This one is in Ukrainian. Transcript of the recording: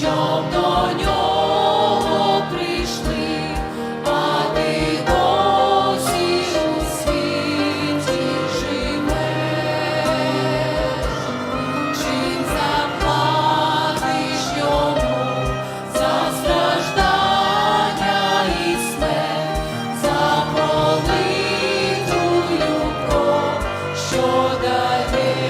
щоб до нього прийшли, а ти у світі живеш, чим заплатиш йому за страждання і за пролитую що дає.